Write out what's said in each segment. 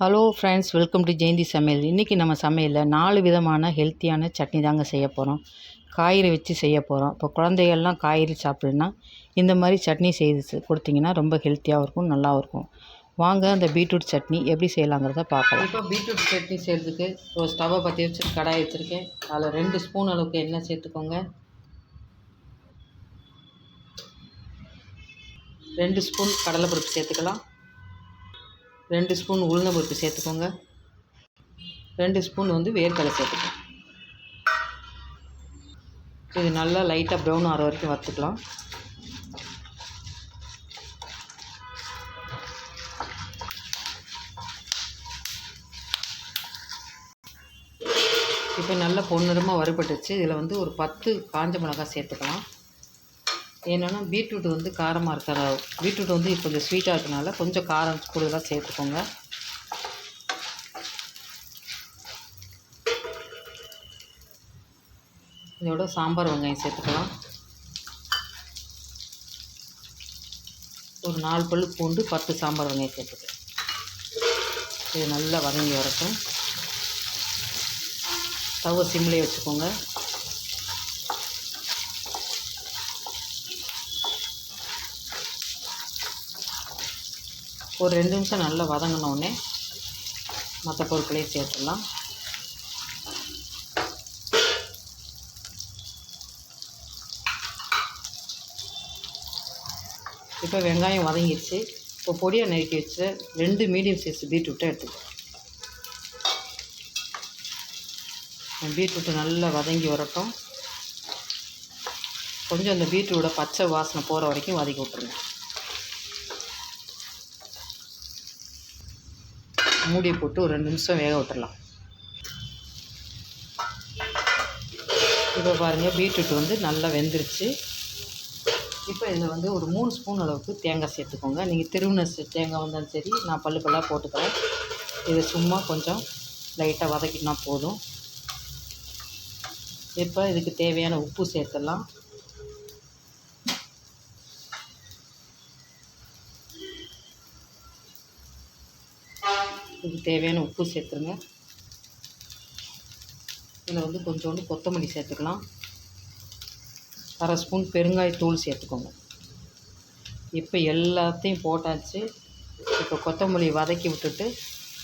Hello friends welcome to Jayanthi சமையல் இன்றைக்கி நம்ம சமையலில் நாலு விதமான ஹெல்த்தியான சட்னி தாங்க செய்ய போகிறோம் காய்கறி வச்சு செய்ய போகிறோம் இப்போ குழந்தைகள்லாம் காய்கறி சாப்பிடுன்னா இந்த மாதிரி சட்னி செய்து கொடுத்திங்கன்னா கொடுத்தீங்கன்னா ரொம்ப ஹெல்த்தியாகவும் இருக்கும் நல்லாவும் இருக்கும். வாங்க அந்த பீட்ரூட் சட்னி எப்படி செய்யலாங்கிறத பார்க்கலாம். இப்போ பீட்ரூட் சட்னி செய்கிறதுக்கு ஒரு ஸ்டவ்வை பற்றி வச்சு கடாய் வச்சுருக்கேன். அதில் ரெண்டு ஸ்பூன் அளவுக்கு எண்ணெய் சேர்த்துக்கோங்க. ரெண்டு ஸ்பூன் கடலைப்பருப்பு சேர்த்துக்கலாம். ரெண்டு ஸ்பூன் உளுந்த பருப்பு சேர்த்துக்கோங்க. ரெண்டு ஸ்பூன் வந்து வேர்க்கடலை சேர்த்துக்கோங்க. இது நல்லா லைட்டாக ப்ரௌன் ஆகிற வரைக்கும் வறுத்துக்கலாம். இப்போ நல்லா பொன்னிறமாக வறுபட்டுச்சு இதில் வந்து ஒரு பத்து காஞ்ச மிளகாய் சேர்த்துக்கலாம். என்னென்னா பீட்ரூட் வந்து காரமாக இருக்கிற பீட்ரூட் வந்து கொஞ்சம் ஸ்வீட்டாக இருக்கனால கொஞ்சம் காரம் கூடுதலாக சேர்த்துக்கோங்க. இதோட சாம்பார் வெங்காயம் சேர்த்துக்கலாம். ஒரு நாலு பல் பூண்டு பத்து சாம்பார் வெங்காயம் சேர்த்துக்கலாம். இது நல்லா வதங்கி வரட்டும். ஸ்டவ்வை சிம்லேயே வச்சுக்கோங்க. ஒரு ரெண்டு நிமிஷம் நல்லா வதங்கினோடனே மற்ற பொருட்களையும் சேர்த்துடலாம். இப்போ வெங்காயம் வதங்கிடுச்சு இப்போ பொடியை நறுக்கி வச்சு ரெண்டு மீடியம் சைஸ் பீட்ரூட்டை எடுத்துக்கலாம். பீட்ரூட்டு நல்லா வதங்கி வரட்டும். கொஞ்சம் அந்த பீட்ரூட்டோட பச்சை வாசனை போகிற வரைக்கும் வதக்கி விட்ருங்க மூடி போட்டு ஒரு ரெண்டு நிமிஷம் வேக விட்டுடலாம் இப்போ பாருங்கள் பீட்ரூட் வந்து நல்லா வெந்துருச்சு. இப்போ இதில் வந்து ஒரு மூணு ஸ்பூன் அளவுக்கு தேங்காய் சேர்த்துக்கோங்க. நீங்கள் திருவின தேங்காய் வந்தாலும் சரி நான் பல்லு பல்லாக போட்டுக்கிறேன். இதை சும்மா கொஞ்சம் லைட்டாக வதக்கினா போதும். இப்போ இதுக்கு தேவையான உப்பு சேர்த்துடலாம். தேவையான உப்பு சேர்த்துருங்க. இதில் வந்து கொஞ்சோண்டு கொத்தமல்லி சேர்த்துக்கலாம். அரை ஸ்பூன் பெருங்காயத்தூள் சேர்த்துக்கோங்க. இப்போ எல்லாத்தையும் போட்டாச்சு. இப்போ கொத்தமல்லி வதக்கி விட்டுட்டு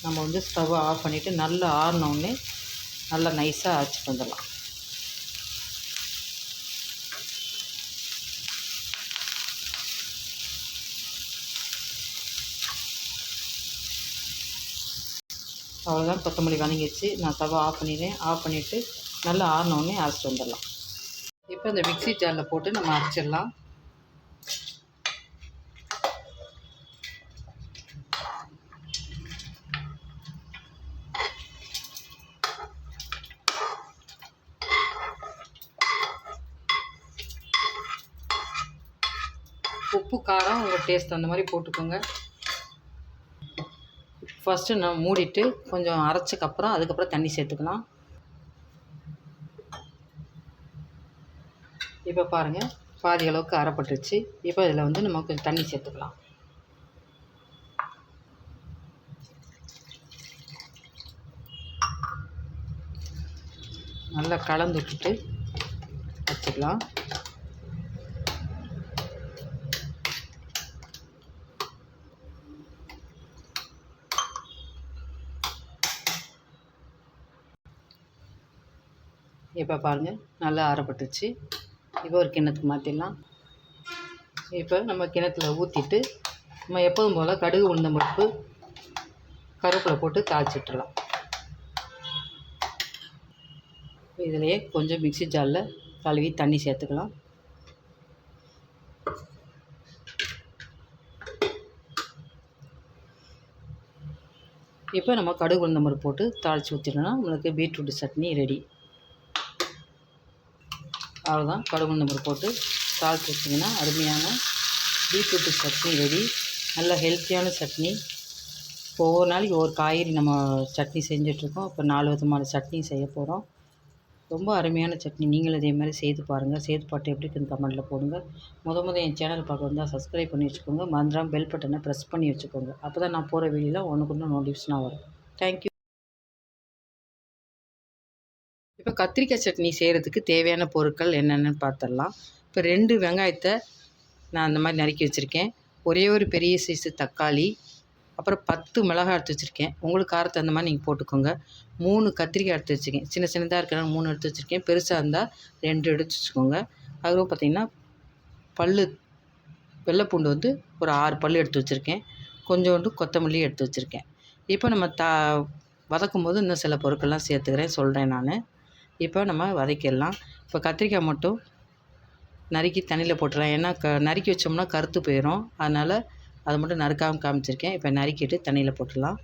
நம்ம வந்து ஸ்டவ்வை ஆஃப் பண்ணிவிட்டு நல்லா ஆறினோடனே நல்லா நைஸாக அரைச்சிட்டு வந்துடலாம். அவ்வளோதான் கொத்தமல்லி வணங்கிடுச்சு நான் தவா ஆஃப் பண்ணிடுறேன். ஆஃப் பண்ணிவிட்டு நல்லா ஆறினோடனே அரைச்சிட்டு வந்துடலாம். இப்போ இந்த மிக்ஸி ஜாரில் போட்டு நம்ம அரைச்சிடலாம். உப்பு காரம் உங்கள் டேஸ்ட் அந்த மாதிரி போட்டுக்கோங்க. ஃபஸ்ட்டு நான் மூடிட்டு கொஞ்சம் அரைச்சக்கப்புறம் அதுக்கப்புறம் தண்ணி சேர்த்துக்கலாம். இப்போ பாருங்கள் பாதி அளவுக்கு அரைப்பட்டுருச்சு. இப்போ இதில் வந்து நம்ம கொஞ்சம் தண்ணி சேர்த்துக்கலாம். நல்லா கலந்து விட்டுட்டு வச்சுக்கலாம். இப்போ பாருங்கள் நல்லா ஆறப்பட்டுச்சு. இப்போ ஒரு கிணத்துக்கு மாற்றிடலாம் இப்போ நம்ம கிணத்துல ஊற்றிட்டு நம்ம எப்போதும் போல் கடுகு உளுந்த பருப்பு கருவேப்பிலை போட்டு தாளிச்சிட்டுலாம் இதிலையே கொஞ்சம் மிக்சி ஜாரில் கழுவி தண்ணி சேர்த்துக்கலாம். இப்போ நம்ம கடுகு உளுந்த பருப்பு போட்டு தாளித்து ஊற்றிட்டோம்னா நம்மளுக்கு பீட்ரூட் சட்னி ரெடி. அவ்வளோதான் கடுகு நம்பர் போட்டு சால்ட் வச்சிங்கன்னா அருமையான பீட்ரூட்டு சட்னி ரெடி நல்ல ஹெல்த்தியான சட்னி. இப்போ ஒவ்வொரு நாளைக்கு ஒவ்வொரு காய்கறி நம்ம சட்னி செஞ்சிட்ருக்கோம் இப்போ நாலு விதமான சட்னி செய்ய போகிறோம் ரொம்ப அருமையான சட்னி. நீங்களும் இதே மாதிரி செய்து பாருங்கள் செய்து பாட்டு எப்படி இருக்குன்னு கமெண்ட்டில் போடுங்க. முத முத என் சேனல் பார்க்க வந்தால் சப்ஸ்கிரைப் பண்ணி வச்சுக்கோங்க. மறந்துடாம பெல் பட்டனை ப்ரெஸ் பண்ணி வச்சுக்கோங்க. அப்போ தான் நான் போகிற வீடியோவில் ஒன்றுக்கு ஒன்று நோட்டிஃபிகேஷனாக வரும். தேங்க்யூ இப்போ கத்திரிக்காய் சட்னி செய்கிறதுக்கு தேவையான பொருட்கள் என்னென்னு பார்த்துடலாம் இப்போ ரெண்டு வெங்காயத்தை நான் அந்த மாதிரி நறுக்கி வச்சுருக்கேன். ஒரே ஒரு பெரிய சைஸு தக்காளி அப்புறம் பத்து மிளகாய் எடுத்து வச்சுருக்கேன். உங்களுக்கு காரத்தை அந்த மாதிரி நீங்கள் போட்டுக்கோங்க. மூணு கத்திரிக்காய் எடுத்து வச்சுருக்கேன். சின்ன சின்னதாக இருக்கிற மூணு எடுத்து வச்சுருக்கேன். பெருசாக இருந்தால் ரெண்டு எடுத்து வச்சுக்கோங்க. அதுவும் பார்த்திங்கன்னா பல் வெள்ளைப்பூண்டு வந்து ஒரு ஆறு பல் எடுத்து வச்சுருக்கேன். கொஞ்சோண்டு கொத்தமல்லி எடுத்து வச்சுருக்கேன். இப்போ நம்ம த வதக்கும் போது இன்னும் சில பொருட்கள்லாம் சேர்த்துக்கிறேன் சொல்கிறேன் நான். இப்போ நம்ம வதக்கிடலாம். இப்போ கத்திரிக்காய் மட்டும் நறுக்கி தண்ணியில் போட்டுடலாம். ஏன்னா க நறுக்கி வச்சோம்னா கருத்து போயிடும் அதனால் அதை மட்டும் நறுக்காமல் காமிச்சிருக்கேன். இப்போ நறுக்கிட்டு தண்ணியில் போட்டுடலாம்.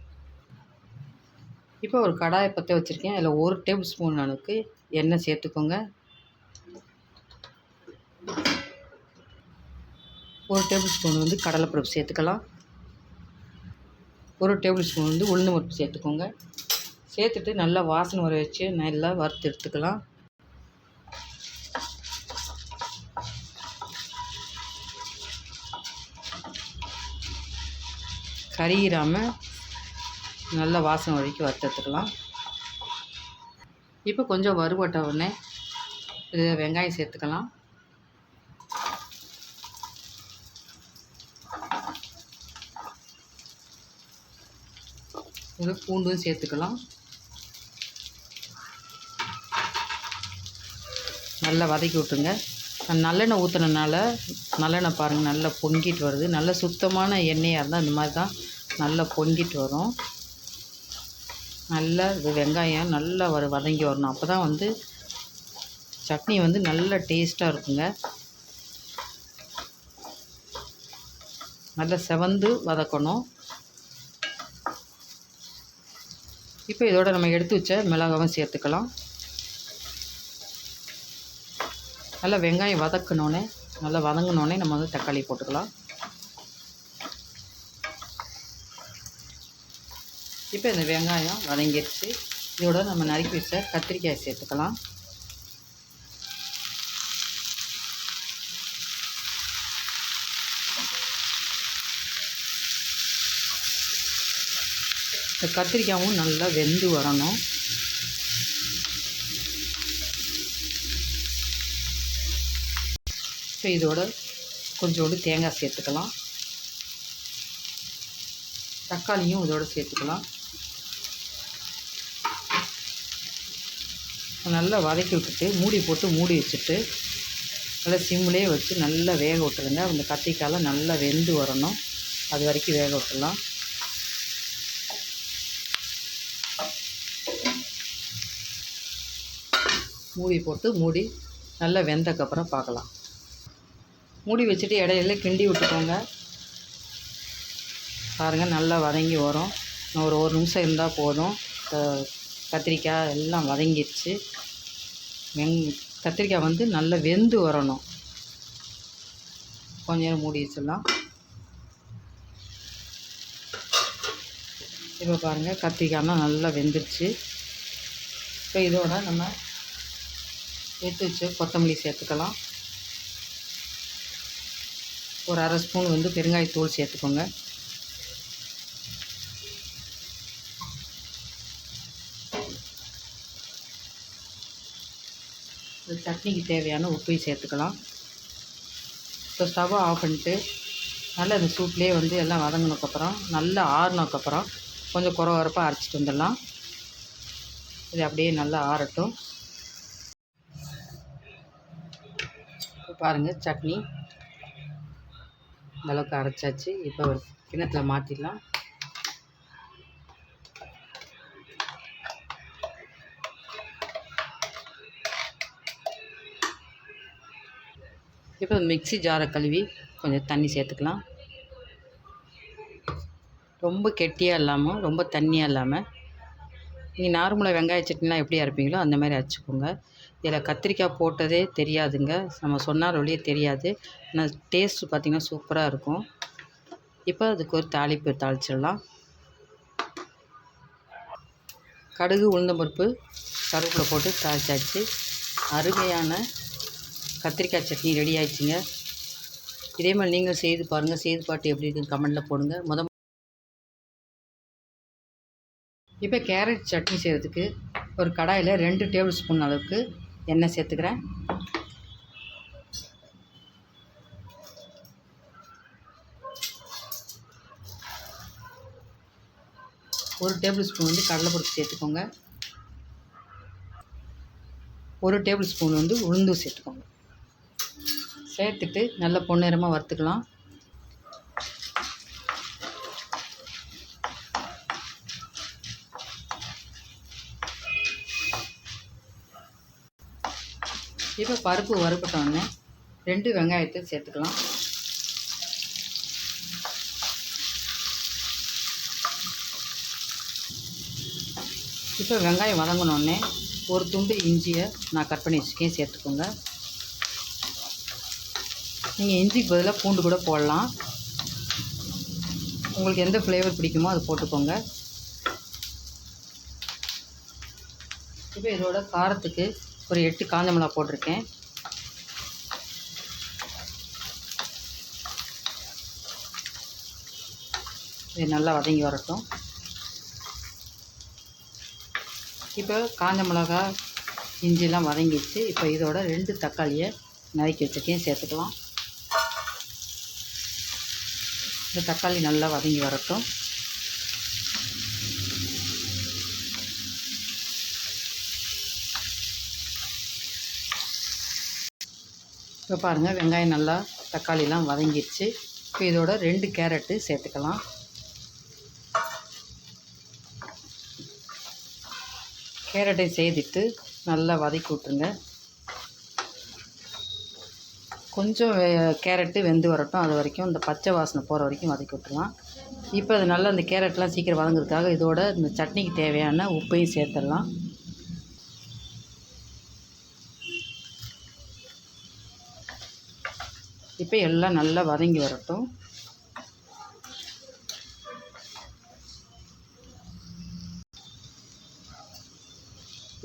இப்போ ஒரு கடாயை பற்ற வச்சுருக்கேன். அதில் ஒரு டேபிள் ஸ்பூன் அளவுக்கு எண்ணெய் சேர்த்துக்கோங்க. ஒரு டேபிள் ஸ்பூன் வந்து கடலைப்பருப்பு சேர்த்துக்கலாம். ஒரு டேபிள் ஸ்பூன் வந்து உளுந்து பருப்பு சேர்த்துக்கோங்க. சேர்த்துட்டு நல்லா வாசனை வர வச்சு நல்லா வறுத்து எடுத்துக்கலாம். கரியிறாமல் நல்லா வாசனை வரைக்கும் வறுத்துக்கலாம் இப்போ கொஞ்சம் வறுபட்ட உடனே இது வெங்காயம் சேர்த்துக்கலாம். இது பூண்டும் சேர்த்துக்கலாம். நல்லா வதக்கி விட்டுருங்க. நல்லெண்ணெய் ஊற்றுனனால நல்லெண்ணெய் பாருங்கள் நல்லா பொங்கிட்டு வருது. நல்ல சுத்தமான எண்ணெயாக இருந்தால் இந்த மாதிரி தான் நல்லா பொங்கிட்டு வரும். நல்லா இது வெங்காயம் நல்லா வர வதங்கி வரணும். அப்போ தான் வந்து சட்னி வந்து நல்ல டேஸ்ட்டாக இருக்குங்க. நல்லா செவந்து வதக்கணும். இப்போ இதோட நம்ம எடுத்து வச்ச மிளகாவும் சேர்த்துக்கலாம். நல்லா வெங்காயம் வதக்கினோன்னே நல்லா வதங்கினோடனே நம்ம வந்து தக்காளி போட்டுக்கலாம். இப்போ இந்த வெங்காயம் வதங்கிடுச்சு இதோட நம்ம நறுக்கி வச்ச கத்திரிக்காய் சேர்த்துக்கலாம். இந்த கத்திரிக்காயும் நல்லா வெந்து வரணும். இப்போ இதோட கொஞ்சோண்டு தேங்காய் சேர்த்துக்கலாம். தக்காளியும் இதோட சேர்த்துக்கலாம். நல்லா வதக்கி விட்டுட்டு மூடி போட்டு மூடி வச்சுட்டு நல்லா சிம்லேயே வச்சு நல்லா வேக விட்டுருங்க. அந்த கத்திரிக்காயெலாம் நல்லா வெந்து வரணும். அது வரைக்கும் வேக விட்டுடலாம். மூடி போட்டு மூடி நல்லா வெந்தக்கப்புறம் பார்க்கலாம். மூடி வச்சுட்டு இடையில கிண்டி விட்டுக்கோங்க. பாருங்கள் நல்லா வதங்கி வரும். ஒரு ஒரு நிமிஷம் இருந்தால் போதும். கத்திரிக்காய் எல்லாம் வதங்கிடுச்சு வெங் கத்திரிக்காய் வந்து நல்லா வெந்து வரணும். கொஞ்ச நேரம் மூடி வச்சிடலாம். இப்போ பாருங்கள் கத்திரிக்காய்லாம் நல்லா வெந்துருச்சு. இப்போ இதோட நம்ம எடுத்து வச்சு கொத்தமல்லி சேர்த்துக்கலாம். ஒரு அரை ஸ்பூன் வந்து பெருங்காயத்தூள் சேர்த்துக்கோங்க. சட்னிக்கு தேவையான உப்பையும் சேர்த்துக்கலாம். இப்போ ஸ்டவ்வை ஆஃப் பண்ணிட்டு நல்லா இந்த சூட்லேயே வந்து எல்லாம் வதங்கினதுக்கப்புறம் நல்லா ஆறுனதுக்கப்புறம் கொஞ்சம் குறை குறப்பாக அரைச்சிட்டு வந்துடலாம். இது அப்படியே நல்லா ஆறட்டும். இப்போ பாருங்கள் சட்னி இந்தளவுக்கு அரைச்சாச்சு. இப்போ ஒரு கிணத்துல மாற்றிடலாம் இப்போ மிக்சி ஜாரை கழுவி கொஞ்சம் தண்ணி சேர்த்துக்கலாம். ரொம்ப கெட்டியாக இல்லாமல் ரொம்ப தண்ணியாக இல்லாமல் நீங்கள் நார்மலாக வெங்காய சட்னிலாம் எப்படி அரைப்பீங்களோ அந்த மாதிரி அரைச்சிக்கோங்க. இதில் கத்திரிக்காய் போட்டதே தெரியாதுங்க. நம்ம சொன்னால் ஒழிய தெரியாது. ஆனால் டேஸ்ட்டு பார்த்திங்கன்னா சூப்பராக இருக்கும். இப்போ அதுக்கு ஒரு தாளிப்பு தாளிச்சிடலாம். கடுகு உளுந்தம்பருப்பு கருவேப்பிலை போட்டு தாளிச்சாச்சு. அருமையான கத்திரிக்காய் சட்னி ரெடி ஆயிடுச்சுங்க. இதே மாதிரி நீங்கள் செய்து பாருங்கள் செய்து பாட்டு எப்படி இருக்குன்னு கமெண்டில் போடுங்க. முத இப்போ கேரட் சட்னி செய்கிறதுக்கு ஒரு கடாயில் ரெண்டு டேபிள் ஸ்பூன் அளவுக்கு எண்ணெய் சேர்த்துக்கிறேன். ஒரு டேபிள் ஸ்பூன் வந்து கடலைப்பருப்பு சேர்த்துக்கோங்க. ஒரு டேபிள் ஸ்பூன் வந்து உளுந்து சேர்த்துக்கோங்க. சேர்த்துட்டு நல்ல பொன்னிறமாக வறுத்துக்கலாம். இப்போ பருப்பு வறுபட்டோடனே ரெண்டு வெங்காயத்தை சேர்த்துக்கலாம். இப்போ வெங்காயம் வதங்கினோடனே ஒரு துண்டு இஞ்சியை நான் கட் பண்ணி வச்சுக்கேன் சேர்த்துக்கோங்க. நீங்கள் இஞ்சிக்கு பதிலாக பூண்டு கூட போடலாம். உங்களுக்கு எந்த ஃப்ளேவர் பிடிக்குமோ அதை போட்டுக்கோங்க. இப்போ இதோட காரத்துக்கு ஒரு எட்டு காஞ்ச மிளகா போட்டிருக்கேன். இது நல்லா வதங்கி வரட்டும். இப்போ காஞ்ச மிளகா இஞ்சிலாம் வதங்கிடுச்சு. இப்போ இதோட ரெண்டு தக்காளியை நறுக்கி வச்சுருக்கேன். சேர்த்துக்கலாம். இந்த தக்காளி நல்லா வதங்கி வரட்டும். இப்போ பாருங்கள் வெங்காயம் நல்லா தக்காளிலாம் வதங்கிடுச்சு இப்போ இதோட ரெண்டு கேரட்டு சேர்த்துக்கலாம். கேரட்டை செய்துட்டு நல்லா வதக்கி விட்ருங்க கொஞ்சம் கேரட்டு வெந்து வரட்டும். அது வரைக்கும் இந்த பச்சை வாசனை போகிற வரைக்கும் வதக்கி விட்டுருலாம். இப்போ அது நல்லா அந்த கேரட்லாம் சீக்கிரம் வதங்குறதுக்காக இதோட இந்த சட்னிக்கு தேவையான உப்பையும் சேர்த்துடலாம் இப்போ எல்லாம் நல்லா வதங்கி வரட்டும்.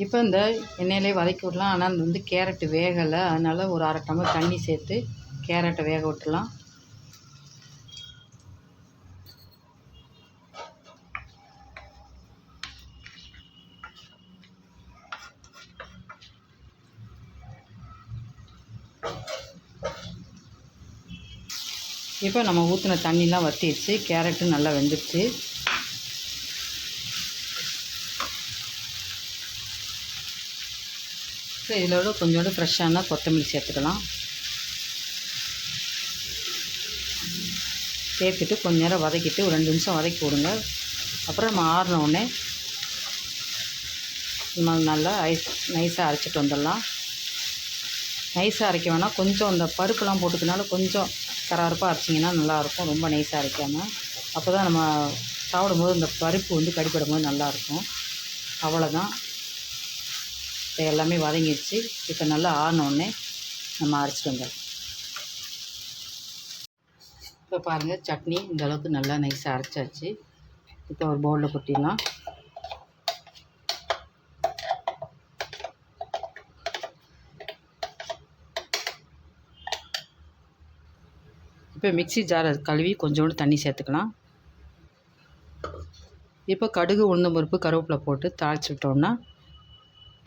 இப்போ இந்த எண்ணெயிலே வதக்கி விடலாம். ஆனால் அது வந்து கேரட்டு வேகலை. அதனால் ஒரு அரை டம்ளர் தண்ணி சேர்த்து கேரட்டை வேக விட்டுலாம் இப்போ நம்ம ஊற்றின தண்ணிலாம் வற்றிடுச்சு கேரட்டு நல்லா வெந்துடுச்சு ஸோ இதோட கொஞ்சோண்டு ஃப்ரெஷ்ஷான கொத்தமல்லி சேர்த்துக்கலாம். சேர்த்துட்டு கொஞ்ச நேரம் வதக்கிட்டு ஒரு ரெண்டு நிமிஷம் வதக்கி விடுங்க. அப்புறம் நம்ம ஆறின உடனே நம்ம நல்லா ஐஸ் நைஸாக அரைச்சிட்டு வந்துடலாம். நைஸாக அரைக்க வேணால் கொஞ்சம் இந்த பருப்புலாம் போட்டுக்கனால கொஞ்சம் கரகரப்பாக அரைச்சிங்கன்னா நல்லாயிருக்கும் ரொம்ப நைஸாக அரைக்காமல் அப்போ தான் நம்ம சாப்பிடும்போது இந்த பருப்பு வந்து கடிப்படும் போது நல்லாயிருக்கும். அவ்வளோதான் இப்போ எல்லாமே வதங்கிடுச்சு இப்போ நல்லா ஆறினோடனே நம்ம அரைச்சிட்டு வந்துடலாம். இப்போ பாருங்கள் சட்னி இந்தளவுக்கு நல்லா நைஸாக அரைச்சாச்சு. இப்போ ஒரு பவுலில் கொட்டிடலாம். இப்போ மிக்ஸி ஜாரை கழுவி கொஞ்சோண்டு தண்ணி சேர்த்துக்கலாம். இப்போ கடுகு உளுந்தம் பருப்பு கருவேப்பிலை போட்டு தாளிச்சு விட்டோம்னா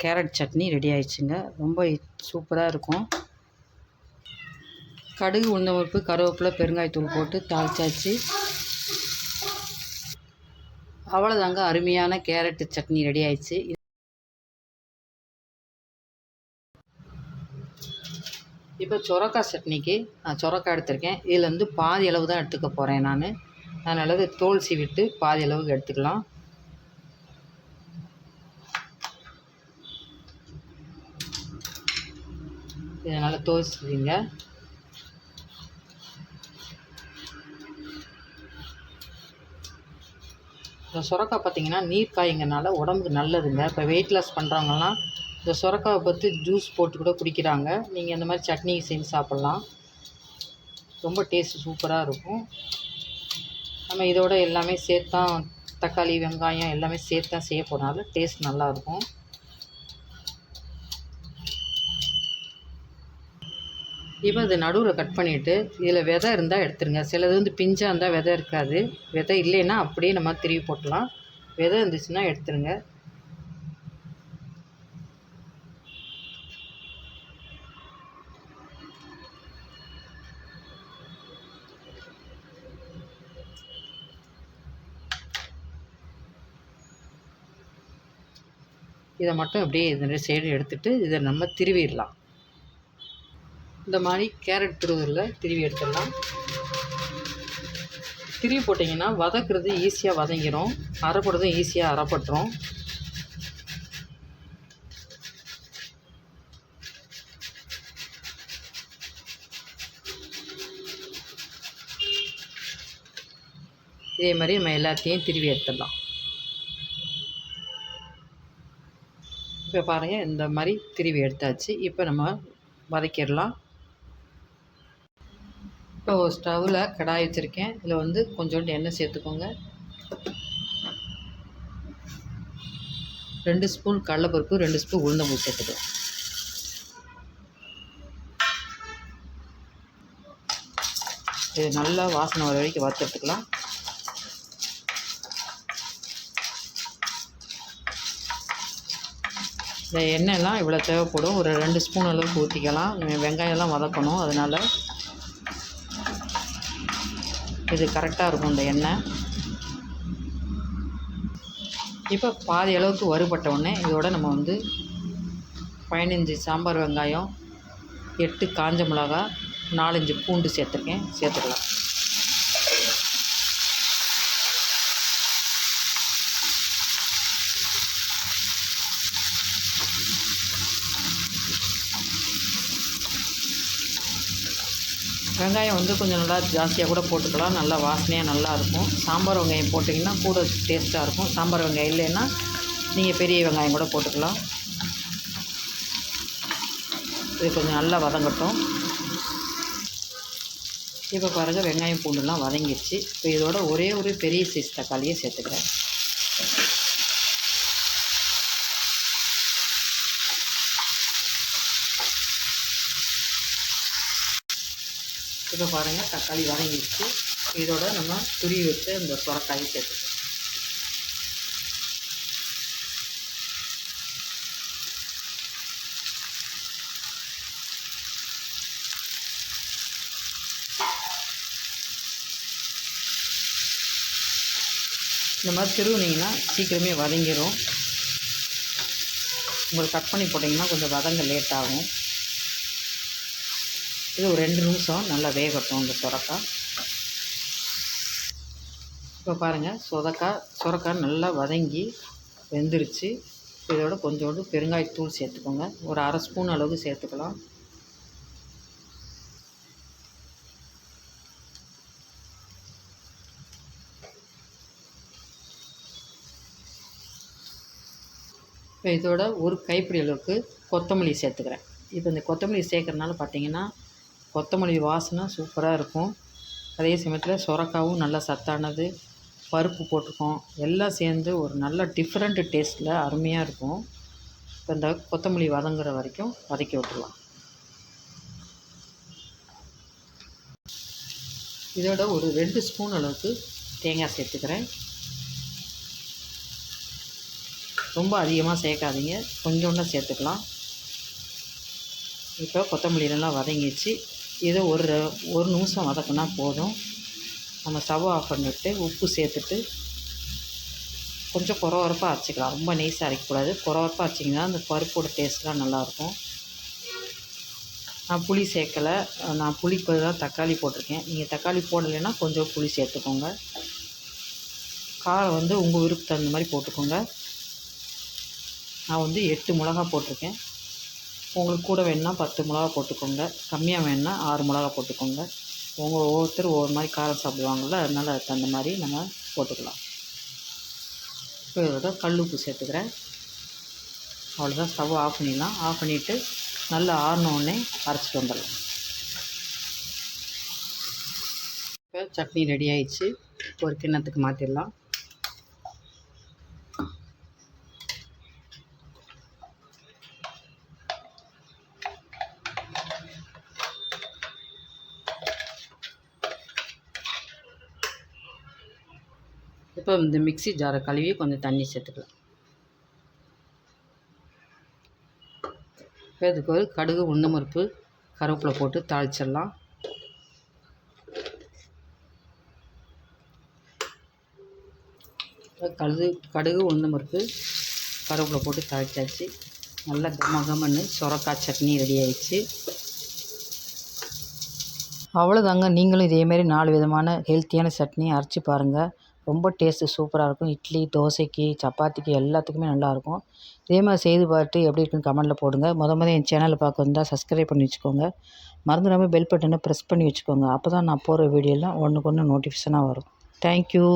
கேரட் சட்னி ரெடி ஆயிடுச்சுங்க. ரொம்ப சூப்பராக இருக்கும். கடுகு உளுந்தம் பருப்பு கருவேப்பிலை பெருங்காயத்தூள் போட்டு தாளிச்சாச்சு. அவ்வளோதாங்க அருமையான கேரட் சட்னி ரெடி ஆயிடுச்சு. இப்போ சுரக்கா சட்னிக்கு நான் சொரக்காய் எடுத்திருக்கேன். இதில் வந்து பாதி அளவு தான் எடுத்துக்க போகிறேன் நான். அதனால் இது தோல் சீவிட்டு பாதி அளவுக்கு எடுத்துக்கலாம். இதனால் தோல் சீவிங்க. இந்த பார்த்தீங்கன்னா நீர் காய்ங்கனால உடம்புக்கு நல்லதுங்க. இப்போ வெயிட் லாஸ் பண்ணுறவங்கலாம் இந்த சுரக்காவை பற்றி ஜூஸ் போட்டு கூட குடிக்கிறாங்க. நீங்கள் இந்த மாதிரி சட்னி செஞ்சு சாப்பிட்லாம். ரொம்ப டேஸ்ட் சூப்பராக இருக்கும். நம்ம இதோட எல்லாமே சேர்த்து தான் தக்காளி வெங்காயம் எல்லாமே சேர்த்து தான் செய்ய போகிறனால டேஸ்ட் நல்லாயிருக்கும் இப்போ இது நடுவில் கட் பண்ணிவிட்டு இதில் விதை இருந்தால் எடுத்துருங்க. சிலது வந்து பிஞ்சாக இருந்தால் விதை இருக்காது. விதை இல்லைன்னா அப்படியே நம்ம திருவி போட்டலாம். விதை இருந்துச்சுன்னா எடுத்துருங்க. இதை மட்டும் அப்படியே இதனுடைய சைடு எடுத்துகிட்டு இதை நம்ம திருவிடலாம். இந்த மாதிரி கேரட் துருவலில் திருவி எடுத்துடலாம். திருவி போட்டிங்கன்னா வதக்குறது ஈஸியாக வதங்கிடும் அரைப்படுறதும் ஈஸியாக அரைப்பட்டுரும். இதே மாதிரி நம்ம எல்லாத்தையும் திருவி எடுத்துடலாம். இப்போ பாருங்கள் இந்த மாதிரி திருவி எடுத்தாச்சு. இப்போ நம்ம வதக்கிடலாம். இப்போ ஸ்டவ்வில் கடாய் வச்சுருக்கேன். இதில் வந்து கொஞ்சோண்டு எண்ணெய் சேர்த்துக்கோங்க. ரெண்டு ஸ்பூன் கடலைப்பருப்பு ரெண்டு ஸ்பூன் உளுந்தம்பூ சேர்த்துக்கோ இது நல்லா வாசனை வர வரைக்கும் வறுத்துட்டுக்கலாம் இந்த எண்ணெயெல்லாம் இவ்வளோ தேவைப்படும். ஒரு ரெண்டு ஸ்பூன் அளவுக்கு ஊற்றிக்கலாம் வெங்காயம்லாம் வதக்கணும். அதனால் இது கரெக்டாக இருக்கும் இந்த எண்ணெய். இப்போ பாதி அளவுக்கு வறுபட்ட உடனே இதோட நம்ம வந்து பதினஞ்சு சாம்பார் வெங்காயம் எட்டு காஞ்ச மிளகா நாலஞ்சு பூண்டு சேர்த்துருக்கேன். சேர்த்துக்கலாம். வெங்காயம் வந்து கொஞ்சம் நல்லா ஜாஸ்தியாக கூட போட்டுக்கலாம். நல்லா வாசனையாக நல்லாயிருக்கும் சாம்பார் வெங்காயம் போட்டிங்கன்னா கூட டேஸ்ட்டாக இருக்கும். சாம்பார் வெங்காயம் இல்லைன்னா நீங்கள் பெரிய வெங்காயம் கூட போட்டுக்கலாம். இது கொஞ்சம் நல்லா வதங்கட்டும். இப்போ பாருங்கள் வெங்காயம் பூண்டுலாம் வதங்கிடுச்சு. இப்போ இதோட ஒரே ஒரு பெரிய சைஸ் தக்காளியை சேர்த்துக்கிறேன். இதை பாருங்கள் தக்காளி வதங்கிடுச்சு. இதோட நம்ம துருவி வச்சு இந்த சுரக்காயை சேர்த்துக்கலாம். இந்த மாதிரி திருவுனிங்கன்னா சீக்கிரமே வதங்கிடும் உங்களுக்கு கட் பண்ணி போட்டிங்கன்னா கொஞ்சம் வதங்க லேட் ஆகும். இது ஒரு ரெண்டு நிமிஷம் நல்லா வேகட்டும் இந்த சுரக்காய். இப்போ பாருங்கள் சொதக்காய் சுரக்காய் நல்லா வதங்கி வெந்துருச்சு. இதோட கொஞ்சோண்டு பெருங்காயத்தூள் சேர்த்துக்கோங்க. ஒரு அரை ஸ்பூன் அளவுக்கு சேர்த்துக்கலாம். இப்போ இதோட ஒரு கைப்பிடி அளவுக்கு கொத்தமல்லி சேர்த்துக்கிறேன். இப்போ இந்த கொத்தமல்லி சேர்க்குறதுனால பார்த்தீங்கன்னா கொத்தமல்லி வாசனை சூப்பராக இருக்கும். அதே சமயத்தில் சுரக்காவும் நல்லா சத்தானது. பருப்பு போட்டிருக்கோம். எல்லாம் சேர்ந்து ஒரு நல்ல டிஃப்ரெண்ட் டேஸ்ட்டில் அருமையாக இருக்கும். இப்போ இந்த கொத்தமல்லி வதங்குற வரைக்கும் வதக்கி விட்டுருலாம் இதோட ஒரு ரெண்டு ஸ்பூன் அளவுக்கு தேங்காய் சேர்த்துக்கிறேன். ரொம்ப அதிகமாக சேர்க்காதீங்க. கொஞ்சோண்டு சேர்த்துக்கலாம். இப்போ கொத்தமல்லி நல்லா வதங்கிடுச்சு. இதை ஒரு ஒரு நிமிஷம் வதக்குனா போதும். நம்ம ஸ்டவ் ஆஃப் பண்ணிவிட்டு உப்பு சேர்த்துட்டு கொஞ்சம் குறவரப்பாக அரைச்சிக்கலாம். ரொம்ப நெய்ஸாக அரைக்கக்கூடாது. குறவரப்பாக அரைச்சிங்கன்னா அந்த பருப்போட டேஸ்ட்லாம் நல்லாயிருக்கும். நான் புளி சேர்க்கலை. நான் புளிக்கு தான் தக்காளி போட்டிருக்கேன். நீங்கள் தக்காளி போடலைன்னா கொஞ்சம் புளி சேர்த்துக்கோங்க. காரம் வந்து உங்கள் விருப்பம் தகுந்த மாதிரி போட்டுக்கோங்க. நான் வந்து எட்டு மிளகா போட்டிருக்கேன். உங்களுக்கு கூட வேணுன்னா பத்து மிளகா போட்டுக்கோங்க. கம்மியாக வேணுன்னா ஆறு மிளகா போட்டுக்கோங்க. உங்கள் ஒவ்வொருத்தர் ஒவ்வொரு மாதிரி காரம் சாப்பிடுவாங்கள்ல அதனால் அதுக்கு தகுந்த மாதிரி நம்ம போட்டுக்கலாம். இப்போ இதோட கல் உப்பு சேர்த்துக்கிறேன். அவ்வளோதான் ஸ்டவ் ஆஃப் பண்ணிடலாம். ஆஃப் பண்ணிவிட்டு நல்லா ஆறினோடனே அரைச்சிட்டு வந்துடலாம். இப்போ சட்னி ரெடி ஆயிடுச்சு. ஒரு கிண்ணத்துக்கு மாற்றிடலாம் இப்போ இந்த மிக்சி ஜாரை கழுவி கொஞ்சம் தண்ணி சேர்த்துக்கலாம். இப்போ இதுக்கு ஒரு கடுகு உளுந்தம் பருப்பு கருவேப்பிலை போட்டு தாளிச்சிடலாம். கழுது கடுகு கடுகு உளுந்தம் கருவேப்பிலை போட்டு தாளிச்சாச்சு. நல்லா கம கமன்னு சுரக்காய் சட்னி ரெடி ஆயிடுச்சு. அவ்வளோதாங்க நீங்களும் இதேமாரி நாலு விதமான ஹெல்த்தியான சட்னி அரைச்சி பாருங்கள் ரொம்ப டேஸ்ட்டு சூப்பராக இருக்கும். இட்லி தோசைக்கு சப்பாத்திக்கு எல்லாத்துக்குமே நல்லாயிருக்கும் இதே மாதிரி செய்து பார்த்துட்டு எப்படி இருக்குன்னு கமெண்டில் போடுங்க. முத முத என் சேனலை பார்க்க வந்தால் சப்ஸ்கிரைப் பண்ணி வச்சுக்கோங்க. மறந்துடாமல் பெல் பட்டனை ப்ரெஸ் பண்ணி வச்சுக்கோங்க. அப்போ தான் நான் போகிற வீடியோலாம் ஒன்றுக்கு ஒன்று நோட்டிஃபிகேஷனாக வரும். தேங்க்யூ